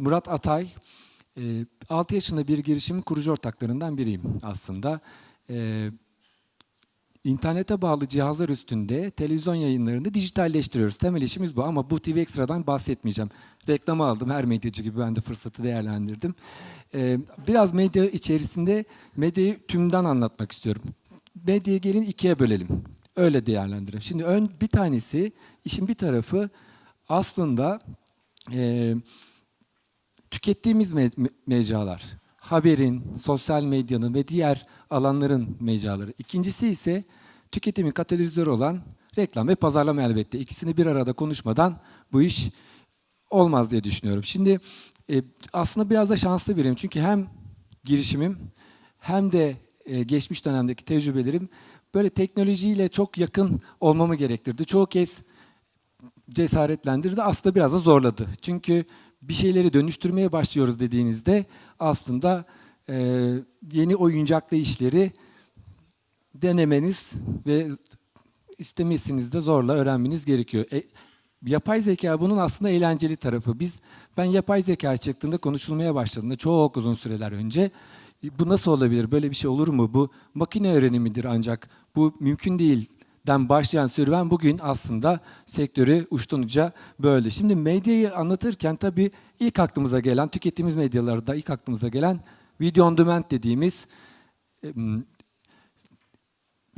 Murat Atay. E, 6 yaşında bir girişimin kurucu ortaklarından biriyim aslında. E, İnternete bağlı cihazlar üstünde televizyon yayınlarını dijitalleştiriyoruz. Temel işimiz bu ama bu TV Ekstra'dan bahsetmeyeceğim. Reklamı aldım her medyacı gibi ben de fırsatı değerlendirdim. Ee, biraz medya içerisinde medyayı tümden anlatmak istiyorum. Medyayı gelin ikiye bölelim. Öyle değerlendirelim. Şimdi ön bir tanesi işin bir tarafı aslında e, tükettiğimiz me- me- mecralar. Haberin, sosyal medyanın ve diğer alanların mecraları. İkincisi ise tüketimin katalizörü olan reklam ve pazarlama elbette. İkisini bir arada konuşmadan bu iş olmaz diye düşünüyorum. Şimdi e, aslında biraz da şanslı biriyim. Çünkü hem girişimim hem de e, geçmiş dönemdeki tecrübelerim böyle teknolojiyle çok yakın olmamı gerektirdi. Çoğu kez cesaretlendirdi. Aslında biraz da zorladı. Çünkü bir şeyleri dönüştürmeye başlıyoruz dediğinizde aslında e, yeni oyuncaklı işleri denemeniz ve istemesiniz de zorla öğrenmeniz gerekiyor. E, yapay zeka bunun aslında eğlenceli tarafı. Biz ben yapay zeka çıktığında konuşulmaya başladığında çok uzun süreler önce bu nasıl olabilir? Böyle bir şey olur mu? Bu makine öğrenimidir ancak bu mümkün değil den başlayan serüven bugün aslında sektörü uçtan uca böyle. Şimdi medyayı anlatırken tabii ilk aklımıza gelen, tükettiğimiz medyalarda ilk aklımıza gelen video on demand dediğimiz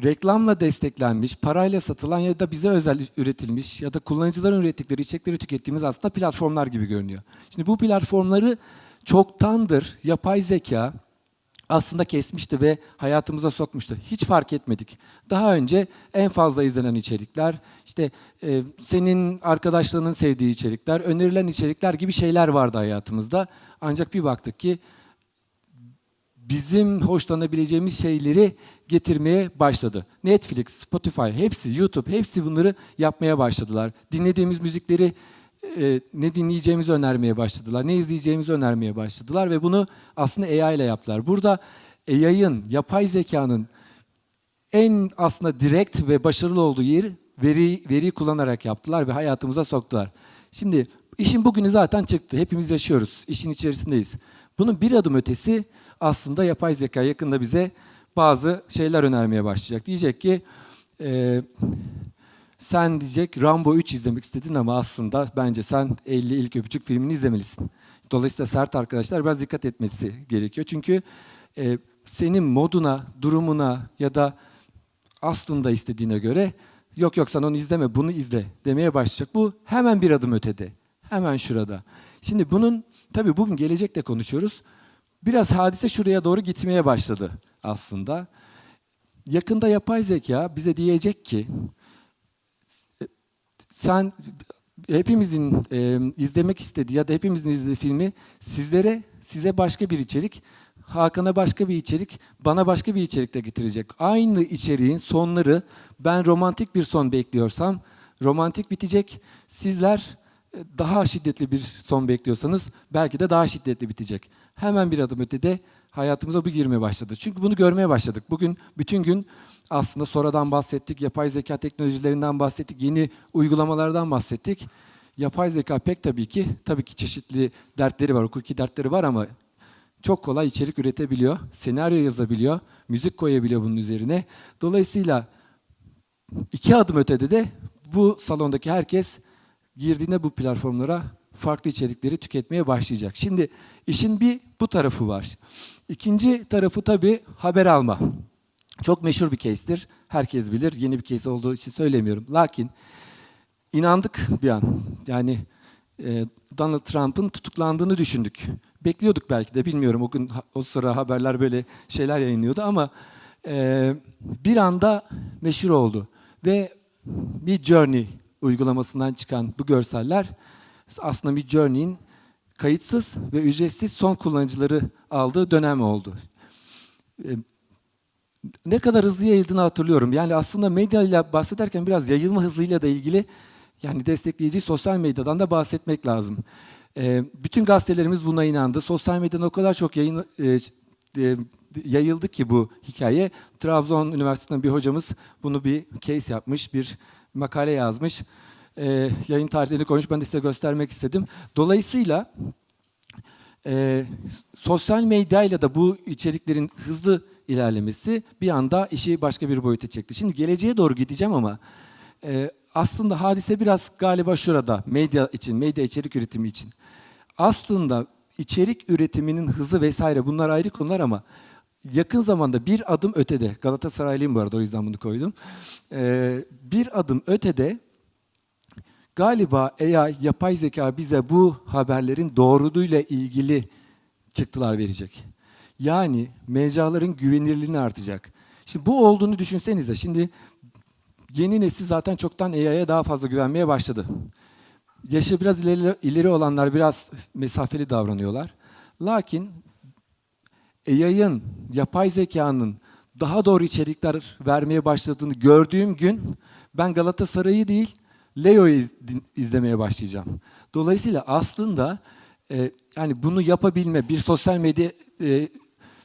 reklamla desteklenmiş, parayla satılan ya da bize özel üretilmiş ya da kullanıcıların ürettikleri içerikleri tükettiğimiz aslında platformlar gibi görünüyor. Şimdi bu platformları çoktandır yapay zeka aslında kesmişti ve hayatımıza sokmuştu. Hiç fark etmedik. Daha önce en fazla izlenen içerikler, işte e, senin arkadaşlarının sevdiği içerikler, önerilen içerikler gibi şeyler vardı hayatımızda. Ancak bir baktık ki bizim hoşlanabileceğimiz şeyleri getirmeye başladı. Netflix, Spotify, hepsi, YouTube, hepsi bunları yapmaya başladılar. Dinlediğimiz müzikleri e, ne dinleyeceğimizi önermeye başladılar, ne izleyeceğimizi önermeye başladılar ve bunu aslında AI ile yaptılar. Burada AI'ın, yapay zekanın en aslında direkt ve başarılı olduğu yeri veri veriyi kullanarak yaptılar ve hayatımıza soktular. Şimdi işin bugünü zaten çıktı. Hepimiz yaşıyoruz. İşin içerisindeyiz. Bunun bir adım ötesi aslında yapay zeka yakında bize bazı şeyler önermeye başlayacak. Diyecek ki e, sen diyecek Rambo 3 izlemek istedin ama aslında bence sen 50 ilk öpücük filmini izlemelisin. Dolayısıyla sert arkadaşlar biraz dikkat etmesi gerekiyor. Çünkü e, senin moduna, durumuna ya da aslında istediğine göre yok yok sen onu izleme bunu izle demeye başlayacak. Bu hemen bir adım ötede. Hemen şurada. Şimdi bunun tabii bugün gelecekte konuşuyoruz. Biraz hadise şuraya doğru gitmeye başladı aslında. Yakında yapay zeka bize diyecek ki sen hepimizin e, izlemek istediği ya da hepimizin izlediği filmi sizlere size başka bir içerik, Hakan'a başka bir içerik, bana başka bir içerik de getirecek. Aynı içeriğin sonları ben romantik bir son bekliyorsam romantik bitecek. Sizler daha şiddetli bir son bekliyorsanız belki de daha şiddetli bitecek. Hemen bir adım ötede hayatımıza bu girmeye başladı. Çünkü bunu görmeye başladık. Bugün bütün gün aslında sonradan bahsettik, yapay zeka teknolojilerinden bahsettik, yeni uygulamalardan bahsettik. Yapay zeka pek tabii ki, tabii ki çeşitli dertleri var, hukuki dertleri var ama çok kolay içerik üretebiliyor, senaryo yazabiliyor, müzik koyabiliyor bunun üzerine. Dolayısıyla iki adım ötede de bu salondaki herkes girdiğinde bu platformlara farklı içerikleri tüketmeye başlayacak. Şimdi işin bir bu tarafı var. İkinci tarafı tabii haber alma. Çok meşhur bir case'tir. Herkes bilir. Yeni bir case olduğu için söylemiyorum. Lakin inandık bir an. Yani e, Donald Trump'ın tutuklandığını düşündük. Bekliyorduk belki de bilmiyorum. O gün o sıra haberler böyle şeyler yayınlıyordu ama e, bir anda meşhur oldu. Ve bir Journey uygulamasından çıkan bu görseller aslında bir Journey'in kayıtsız ve ücretsiz son kullanıcıları aldığı dönem oldu. Ne kadar hızlı yayıldığını hatırlıyorum. Yani aslında medya ile bahsederken biraz yayılma hızıyla da ilgili yani destekleyici sosyal medyadan da bahsetmek lazım. Bütün gazetelerimiz buna inandı. Sosyal medyadan o kadar çok yayın, yayıldı ki bu hikaye. Trabzon Üniversitesi'nden bir hocamız bunu bir case yapmış, bir makale yazmış. E, yayın tarihlerini koymuş. Ben de size göstermek istedim. Dolayısıyla e, sosyal medyayla da bu içeriklerin hızlı ilerlemesi bir anda işi başka bir boyuta çekti. Şimdi geleceğe doğru gideceğim ama e, aslında hadise biraz galiba şurada medya için, medya içerik üretimi için. Aslında içerik üretiminin hızı vesaire bunlar ayrı konular ama yakın zamanda bir adım ötede, Galatasaraylıyım bu arada o yüzden bunu koydum. E, bir adım ötede Galiba AI, yapay zeka bize bu haberlerin doğruluğuyla ilgili çıktılar verecek. Yani mecraların güvenilirliğini artacak. Şimdi bu olduğunu düşünsenize. Şimdi yeni nesil zaten çoktan AI'ya daha fazla güvenmeye başladı. Yaşı biraz ileri, ileri olanlar biraz mesafeli davranıyorlar. Lakin AI'ın, yapay zekanın daha doğru içerikler vermeye başladığını gördüğüm gün ben Galatasaray'ı değil, Leo'yu izlemeye başlayacağım. Dolayısıyla aslında e, yani bunu yapabilme, bir sosyal medya e,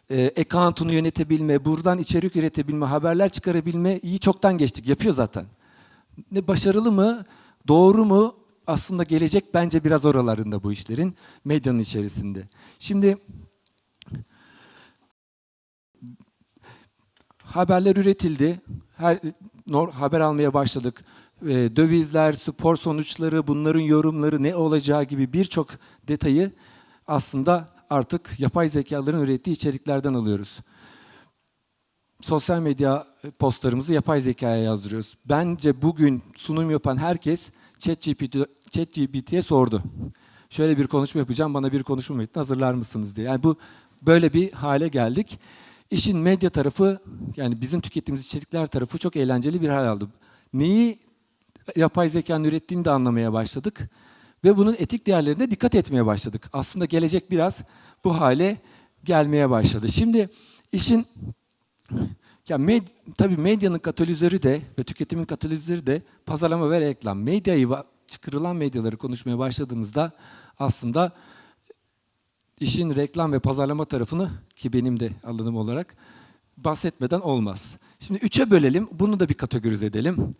e, account'unu yönetebilme, buradan içerik üretebilme, haberler çıkarabilme iyi çoktan geçtik. Yapıyor zaten. Ne başarılı mı, doğru mu? Aslında gelecek bence biraz oralarında bu işlerin medyanın içerisinde. Şimdi haberler üretildi. Her haber almaya başladık. Ee, dövizler, spor sonuçları, bunların yorumları ne olacağı gibi birçok detayı aslında artık yapay zekaların ürettiği içeriklerden alıyoruz. Sosyal medya postlarımızı yapay zekaya yazdırıyoruz. Bence bugün sunum yapan herkes ChatGPT ChatGPT'ye sordu. Şöyle bir konuşma yapacağım, bana bir konuşma metni hazırlar mısınız diye. Yani bu böyle bir hale geldik. İşin medya tarafı, yani bizim tükettiğimiz içerikler tarafı çok eğlenceli bir hal aldı. Neyi yapay zekanın ürettiğini de anlamaya başladık. Ve bunun etik değerlerine dikkat etmeye başladık. Aslında gelecek biraz bu hale gelmeye başladı. Şimdi işin ya med, tabii medyanın katalizörü de ve tüketimin katalizörü de pazarlama ve reklam. Medyayı çıkarılan medyaları konuşmaya başladığımızda aslında işin reklam ve pazarlama tarafını ki benim de alanım olarak bahsetmeden olmaz. Şimdi üçe bölelim, bunu da bir kategorize edelim.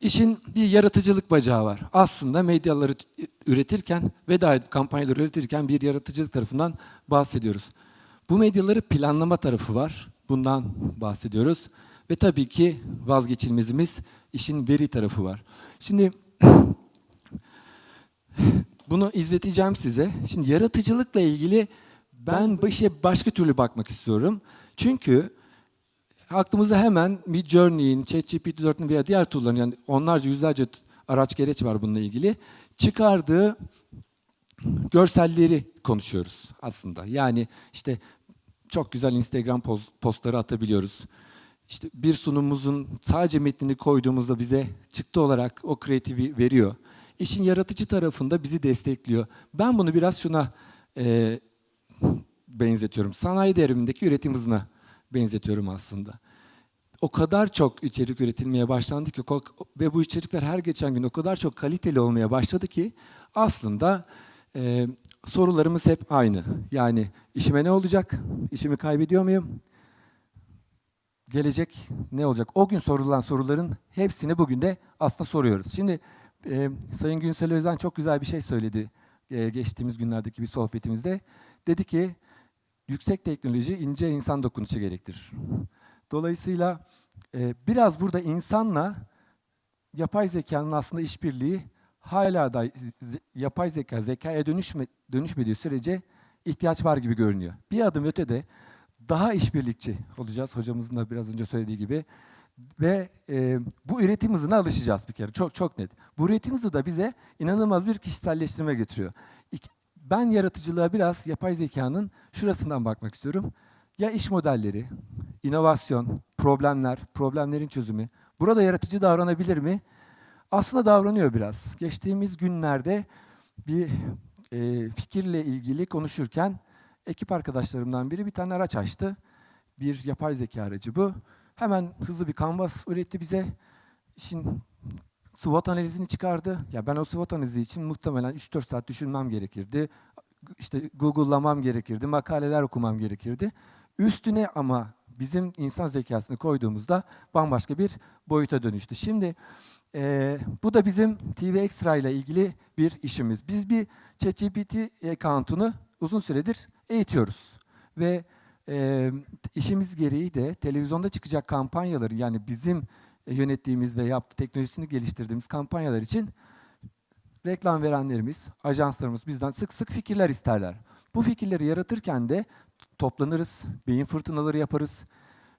İşin bir yaratıcılık bacağı var. Aslında medyaları üretirken ve da kampanyaları üretirken bir yaratıcılık tarafından bahsediyoruz. Bu medyaları planlama tarafı var. Bundan bahsediyoruz. Ve tabii ki vazgeçilmezimiz işin veri tarafı var. Şimdi bunu izleteceğim size. Şimdi yaratıcılıkla ilgili ben bu işe başka türlü bakmak istiyorum. Çünkü aklımıza hemen Mid Journey'in, ChatGPT 4'ün veya diğer tool'ların yani onlarca yüzlerce araç gereç var bununla ilgili. Çıkardığı görselleri konuşuyoruz aslında. Yani işte çok güzel Instagram postları atabiliyoruz. İşte bir sunumumuzun sadece metnini koyduğumuzda bize çıktı olarak o kreatifi veriyor. İşin yaratıcı tarafında bizi destekliyor. Ben bunu biraz şuna e, benzetiyorum. Sanayi devrimindeki üretim hızına benzetiyorum aslında. O kadar çok içerik üretilmeye başlandı ki ve bu içerikler her geçen gün o kadar çok kaliteli olmaya başladı ki aslında e, sorularımız hep aynı. Yani işime ne olacak? İşimi kaybediyor muyum? Gelecek ne olacak? O gün sorulan soruların hepsini bugün de aslında soruyoruz. Şimdi e, Sayın Günsel Özen çok güzel bir şey söyledi e, geçtiğimiz günlerdeki bir sohbetimizde. Dedi ki yüksek teknoloji ince insan dokunuşu gerektirir. Dolayısıyla e, biraz burada insanla yapay zekanın aslında işbirliği hala da yapay zeka zekaya dönüşme, dönüşmediği sürece ihtiyaç var gibi görünüyor. Bir adım ötede daha işbirlikçi olacağız hocamızın da biraz önce söylediği gibi ve e, bu üretim hızına alışacağız bir kere çok çok net. Bu üretim hızı da bize inanılmaz bir kişiselleştirme getiriyor. İki- ben yaratıcılığa biraz yapay zekanın şurasından bakmak istiyorum. Ya iş modelleri, inovasyon, problemler, problemlerin çözümü. Burada yaratıcı davranabilir mi? Aslında davranıyor biraz. Geçtiğimiz günlerde bir e, fikirle ilgili konuşurken ekip arkadaşlarımdan biri bir tane araç açtı. Bir yapay zeka aracı bu. Hemen hızlı bir kanvas üretti bize. İşin SWOT analizini çıkardı. Ya ben o SWOT analizi için muhtemelen 3-4 saat düşünmem gerekirdi. İşte Google'lamam gerekirdi, makaleler okumam gerekirdi. Üstüne ama bizim insan zekasını koyduğumuzda bambaşka bir boyuta dönüştü. Şimdi eee, bu da bizim TV Extra ile ilgili bir işimiz. Biz bir ChatGPT account'unu uzun süredir eğitiyoruz. Ve e, işimiz gereği de televizyonda çıkacak kampanyaları yani bizim e, yönettiğimiz ve yaptığı teknolojisini geliştirdiğimiz kampanyalar için reklam verenlerimiz, ajanslarımız bizden sık sık fikirler isterler. Bu fikirleri yaratırken de toplanırız, beyin fırtınaları yaparız.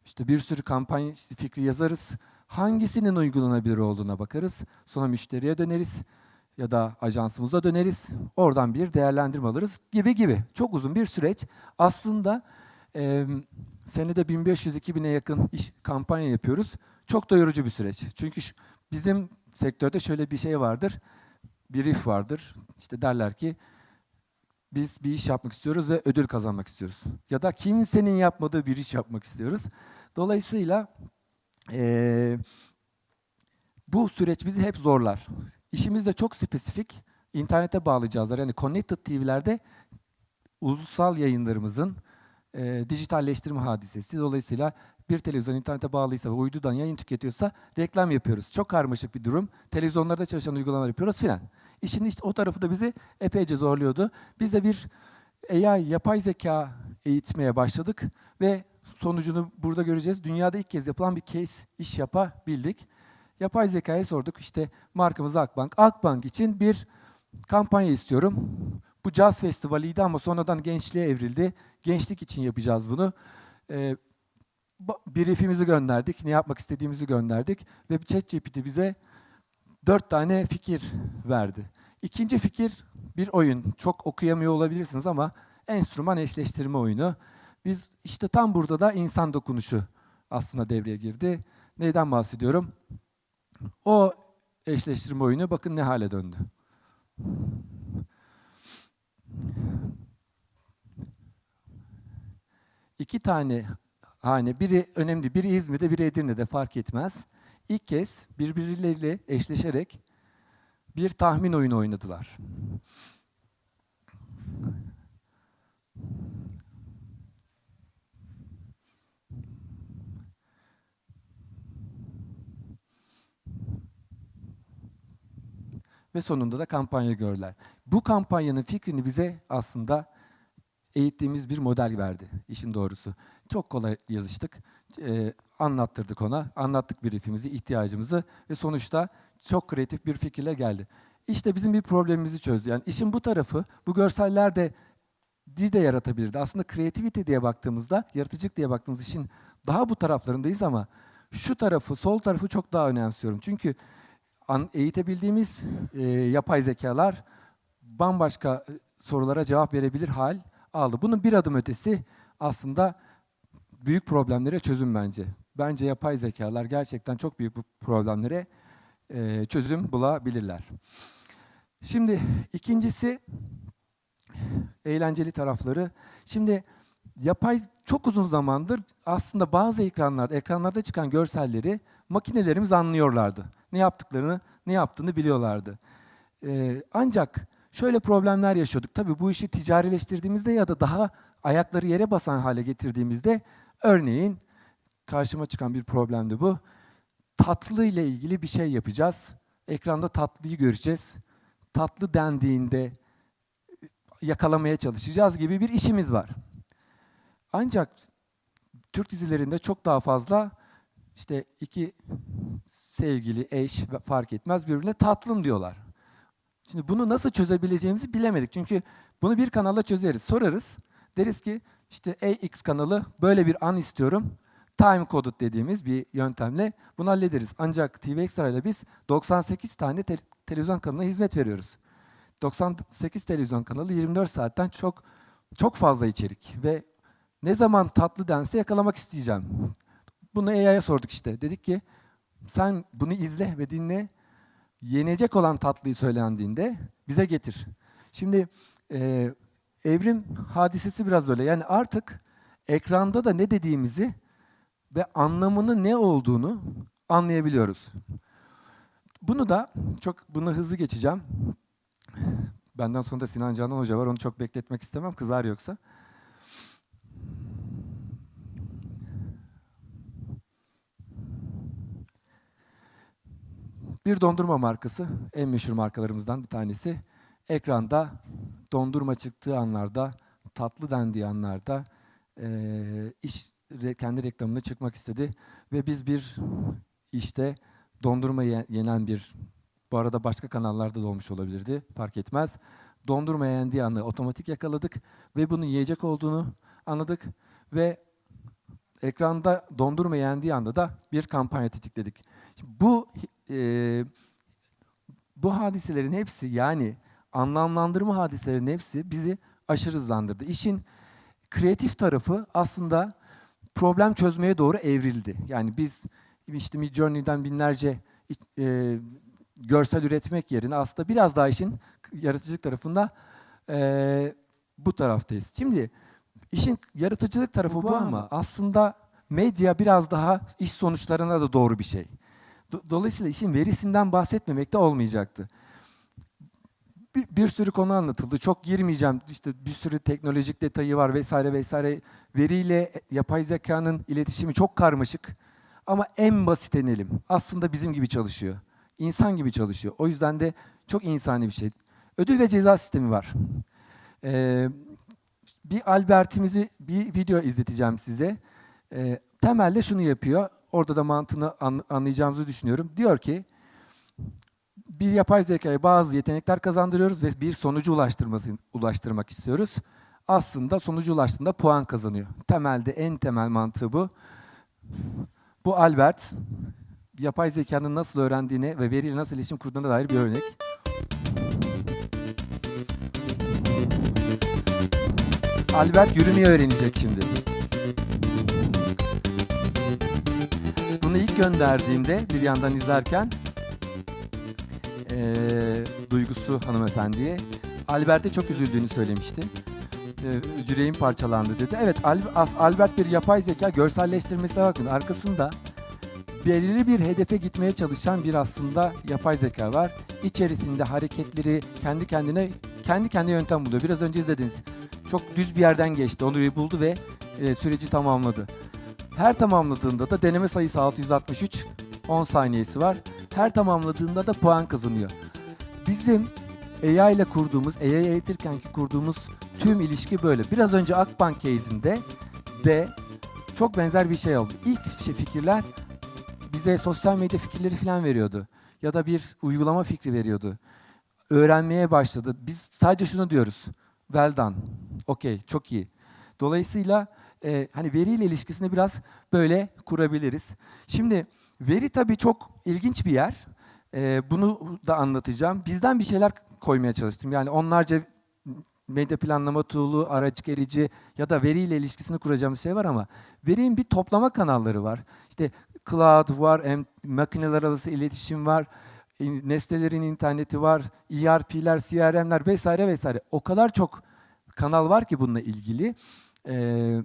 İşte bir sürü kampanya fikri yazarız. Hangisinin uygulanabilir olduğuna bakarız. Sonra müşteriye döneriz ya da ajansımıza döneriz. Oradan bir değerlendirme alırız gibi gibi. Çok uzun bir süreç. Aslında e, senede 1500-2000'e yakın iş, kampanya yapıyoruz. Çok da yorucu bir süreç. Çünkü şu, bizim sektörde şöyle bir şey vardır. Bir if vardır. İşte derler ki biz bir iş yapmak istiyoruz ve ödül kazanmak istiyoruz. Ya da kimsenin yapmadığı bir iş yapmak istiyoruz. Dolayısıyla eee, bu süreç bizi hep zorlar. İşimiz de çok spesifik. İnternete bağlı cihazlar. Yani Connected TV'lerde ulusal yayınlarımızın e, dijitalleştirme hadisesi. Dolayısıyla bir televizyon internete bağlıysa ve uydudan yayın tüketiyorsa reklam yapıyoruz. Çok karmaşık bir durum. Televizyonlarda çalışan uygulamalar yapıyoruz filan. İşin işte o tarafı da bizi epeyce zorluyordu. Biz de bir AI, yapay zeka eğitmeye başladık ve sonucunu burada göreceğiz. Dünyada ilk kez yapılan bir case iş yapabildik. Yapay zekaya sorduk. İşte markamız Akbank. Akbank için bir kampanya istiyorum. Bu caz festivaliydi ama sonradan gençliğe evrildi. Gençlik için yapacağız bunu. Ba- briefimizi gönderdik. Ne yapmak istediğimizi gönderdik. Ve ChatGPT bize dört tane fikir verdi. İkinci fikir bir oyun. Çok okuyamıyor olabilirsiniz ama enstrüman eşleştirme oyunu. Biz işte tam burada da insan dokunuşu aslında devreye girdi. Neyden bahsediyorum? O eşleştirme oyunu bakın ne hale döndü. İki tane hane, biri önemli, biri İzmir'de, biri Edirne'de fark etmez. İlk kez birbirleriyle eşleşerek bir tahmin oyunu oynadılar. Ve sonunda da kampanya gördüler. Bu kampanyanın fikrini bize aslında eğittiğimiz bir model verdi işin doğrusu. Çok kolay yazıştık, e, anlattırdık ona, anlattık briefimizi, ihtiyacımızı ve sonuçta çok kreatif bir fikirle geldi. İşte bizim bir problemimizi çözdü. Yani işin bu tarafı, bu görseller de de yaratabilirdi. Aslında creativity diye baktığımızda, yaratıcılık diye baktığımız işin daha bu taraflarındayız ama şu tarafı, sol tarafı çok daha önemsiyorum. Çünkü eğitebildiğimiz e, yapay zekalar bambaşka e, sorulara cevap verebilir hal aldı. Bunun bir adım ötesi aslında büyük problemlere çözüm bence. Bence yapay zekalar gerçekten çok büyük problemlere e, çözüm bulabilirler. Şimdi ikincisi eğlenceli tarafları. Şimdi yapay çok uzun zamandır aslında bazı ekranlarda, ekranlarda çıkan görselleri makinelerimiz anlıyorlardı. Ne yaptıklarını, ne yaptığını biliyorlardı. Ee, ancak şöyle problemler yaşıyorduk. Tabii bu işi ticarileştirdiğimizde ya da daha ayakları yere basan hale getirdiğimizde örneğin karşıma çıkan bir problemdi bu. Tatlı ile ilgili bir şey yapacağız. Ekranda tatlıyı göreceğiz. Tatlı dendiğinde yakalamaya çalışacağız gibi bir işimiz var. Ancak Türk dizilerinde çok daha fazla işte iki sevgili, eş fark etmez birbirine tatlım diyorlar. Şimdi bunu nasıl çözebileceğimizi bilemedik. Çünkü bunu bir kanalla çözeriz. Sorarız. Deriz ki işte AX kanalı böyle bir an istiyorum. Time coded dediğimiz bir yöntemle bunu hallederiz. Ancak TV Extra ile biz 98 tane te- televizyon kanalına hizmet veriyoruz. 98 televizyon kanalı 24 saatten çok çok fazla içerik ve ne zaman tatlı dense yakalamak isteyeceğim. Bunu AI'ya sorduk işte. Dedik ki sen bunu izle ve dinle. Yenecek olan tatlıyı söylendiğinde bize getir. Şimdi e, evrim hadisesi biraz böyle. Yani artık ekranda da ne dediğimizi ve anlamının ne olduğunu anlayabiliyoruz. Bunu da çok bunu hızlı geçeceğim. Benden sonra da Sinan Canan Hoca var. Onu çok bekletmek istemem. Kızar yoksa. Bir dondurma markası, en meşhur markalarımızdan bir tanesi. Ekranda dondurma çıktığı anlarda tatlı dendiği anlarda eee, iş kendi reklamına çıkmak istedi ve biz bir işte dondurma ye- yenen bir bu arada başka kanallarda da olmuş olabilirdi fark etmez. Dondurma yendiği anı otomatik yakaladık ve bunun yiyecek olduğunu anladık ve ekranda dondurma yendiği anda da bir kampanya tetikledik. Şimdi bu eee, bu hadiselerin hepsi yani anlamlandırma hadiselerinin hepsi bizi aşırı hızlandırdı. İşin kreatif tarafı aslında problem çözmeye doğru evrildi. Yani biz işte Midjourney'den binlerce e, görsel üretmek yerine aslında biraz daha işin yaratıcılık tarafında e, bu taraftayız. Şimdi işin yaratıcılık tarafı bu ama aslında medya biraz daha iş sonuçlarına da doğru bir şey. Do- Dolayısıyla işin verisinden bahsetmemek de olmayacaktı. Bir, bir sürü konu anlatıldı. Çok girmeyeceğim. İşte bir sürü teknolojik detayı var vesaire vesaire. Veriyle yapay zekanın iletişimi çok karmaşık. Ama en basit enelim. Aslında bizim gibi çalışıyor. İnsan gibi çalışıyor. O yüzden de çok insani bir şey. Ödül ve ceza sistemi var. Ee, bir Albert'imizi bir video izleteceğim size. Ee, temelde şunu yapıyor. Orada da mantığını an- anlayacağımızı düşünüyorum. Diyor ki bir yapay zekaya bazı yetenekler kazandırıyoruz ve bir sonucu ulaştırmak istiyoruz. Aslında sonucu ulaştığında puan kazanıyor. Temelde en temel mantığı bu. Bu Albert, yapay zekanın nasıl öğrendiğine ve veriyle nasıl iletişim kurduğuna dair bir örnek. Albert yürümeyi öğrenecek şimdi. Gönderdiğimde bir yandan izlerken eee, duygusu hanımefendiye Albert'e çok üzüldüğünü söylemişti. Eee, yüreğim parçalandı dedi. Evet Albert bir yapay zeka görselleştirmesine bakın. Arkasında belirli bir hedefe gitmeye çalışan bir aslında yapay zeka var. İçerisinde hareketleri kendi kendine kendi kendine yöntem buluyor. Biraz önce izlediniz. Çok düz bir yerden geçti. Onu buldu ve e, süreci tamamladı. Her tamamladığında da deneme sayısı 663, 10 saniyesi var. Her tamamladığında da puan kazanıyor. Bizim AI ile kurduğumuz, AI eğitirken ki kurduğumuz tüm ilişki böyle. Biraz önce Akbank case'inde de çok benzer bir şey oldu. İlk fikirler bize sosyal medya fikirleri falan veriyordu. Ya da bir uygulama fikri veriyordu. Öğrenmeye başladı. Biz sadece şunu diyoruz. Well done. Okey, çok iyi. Dolayısıyla e, hani veriyle ilişkisini biraz böyle kurabiliriz. Şimdi veri tabii çok ilginç bir yer. E, bunu da anlatacağım. Bizden bir şeyler koymaya çalıştım. Yani onlarca medya planlama tool'u, araç gerici ya da veriyle ilişkisini kuracağımız şey var ama verinin bir toplama kanalları var. İşte cloud var, makineler arası iletişim var, in- nesnelerin interneti var, ERP'ler, CRM'ler vesaire vesaire. O kadar çok kanal var ki bununla ilgili. Ee,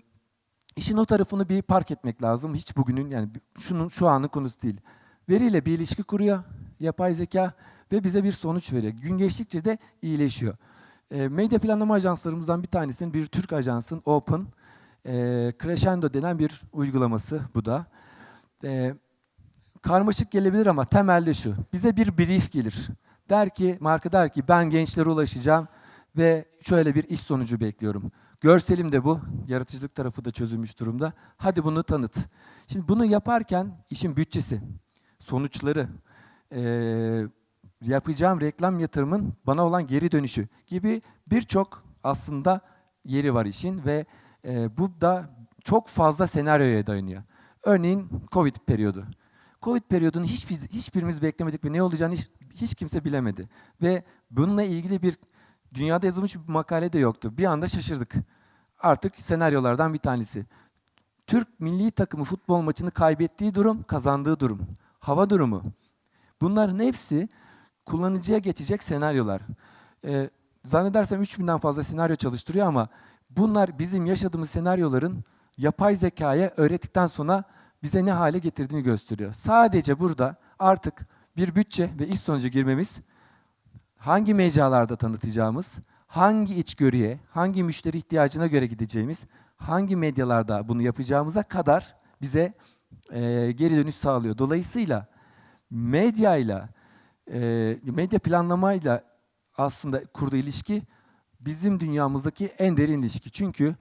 işin o tarafını bir park etmek lazım. Hiç bugünün yani şunun şu anın konusu değil. Veriyle bir ilişki kuruyor yapay zeka ve bize bir sonuç veriyor. Gün geçtikçe de iyileşiyor. Ee, medya planlama ajanslarımızdan bir tanesinin bir Türk ajansın Open e, Crescendo denen bir uygulaması bu da. Ee, karmaşık gelebilir ama temelde şu. Bize bir brief gelir. Der ki, marka der ki ben gençlere ulaşacağım ve şöyle bir iş sonucu bekliyorum. Görselim de bu. Yaratıcılık tarafı da çözülmüş durumda. Hadi bunu tanıt. Şimdi bunu yaparken işin bütçesi, sonuçları, yapacağım reklam yatırımın bana olan geri dönüşü gibi birçok aslında yeri var işin ve bu da çok fazla senaryoya dayanıyor. Örneğin Covid periyodu. Covid periyodunu hiç biz, hiçbirimiz beklemedik ve ne olacağını hiç, hiç kimse bilemedi. Ve bununla ilgili bir dünyada yazılmış bir makale de yoktu. Bir anda şaşırdık. Artık senaryolardan bir tanesi. Türk milli takımı futbol maçını kaybettiği durum, kazandığı durum. Hava durumu. Bunların hepsi kullanıcıya geçecek senaryolar. Ee, zannedersem 3000'den fazla senaryo çalıştırıyor ama bunlar bizim yaşadığımız senaryoların yapay zekaya öğrettikten sonra bize ne hale getirdiğini gösteriyor. Sadece burada artık bir bütçe ve iş sonucu girmemiz hangi mecralarda tanıtacağımız, hangi içgörüye, hangi müşteri ihtiyacına göre gideceğimiz, hangi medyalarda bunu yapacağımıza kadar bize e, geri dönüş sağlıyor. Dolayısıyla medyayla, e, medya planlamayla aslında kurduğu ilişki bizim dünyamızdaki en derin ilişki. Çünkü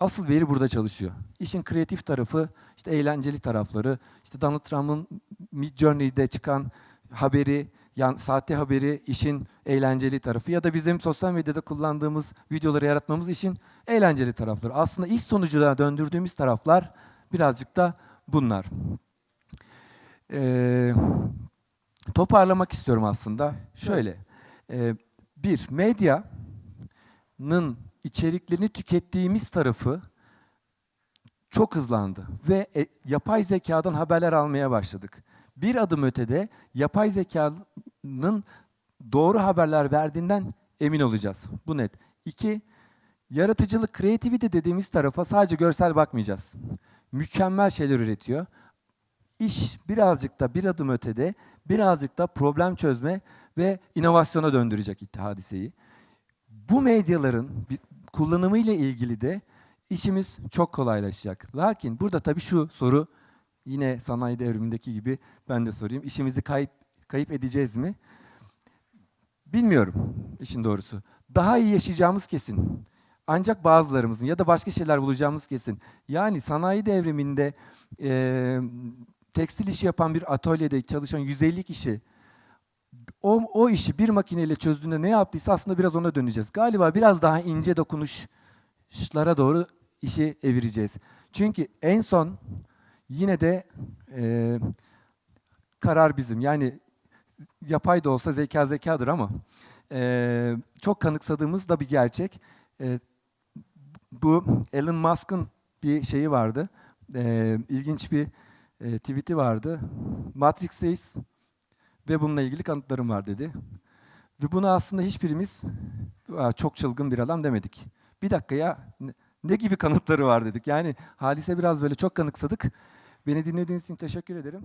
asıl veri burada çalışıyor. İşin kreatif tarafı, işte eğlenceli tarafları, işte Donald Trump'ın Mid Journey'de çıkan haberi, yani sahte haberi işin eğlenceli tarafı ya da bizim sosyal medyada kullandığımız videoları yaratmamız işin eğlenceli tarafları. Aslında iş sonucuna döndürdüğümüz taraflar birazcık da bunlar. Ee, toparlamak istiyorum aslında. Şöyle, e, bir, medyanın içeriklerini tükettiğimiz tarafı çok hızlandı ve e, yapay zekadan haberler almaya başladık. Bir adım ötede yapay zekanın doğru haberler verdiğinden emin olacağız. Bu net. İki, yaratıcılık, creativity dediğimiz tarafa sadece görsel bakmayacağız. Mükemmel şeyler üretiyor. İş birazcık da bir adım ötede, birazcık da problem çözme ve inovasyona döndürecek hadiseyi. Bu medyaların bi- kullanımıyla ilgili de işimiz çok kolaylaşacak. Lakin burada tabii şu soru yine sanayi devrimindeki gibi ben de sorayım. İşimizi kayıp kayıp edeceğiz mi? Bilmiyorum işin doğrusu. Daha iyi yaşayacağımız kesin. Ancak bazılarımızın ya da başka şeyler bulacağımız kesin. Yani sanayi devriminde eee, tekstil işi yapan bir atölyede çalışan 150 kişi o, o işi bir makineyle çözdüğünde ne yaptıysa aslında biraz ona döneceğiz. Galiba biraz daha ince dokunuşlara doğru işi evireceğiz. Çünkü en son yine de eee, karar bizim. Yani yapay da olsa zeka zekadır ama eee, çok kanıksadığımız da bir gerçek. Eee, bu Elon Musk'ın bir şeyi vardı. Eee ilginç bir eee, tweet'i vardı. Matrix'teyiz ve bununla ilgili kanıtlarım var dedi. Ve bunu aslında hiçbirimiz "Aa, çok çılgın bir adam demedik. Bir dakika ya ne, gibi kanıtları var dedik. Yani hadise biraz böyle çok kanıksadık. Beni dinlediğiniz için teşekkür ederim.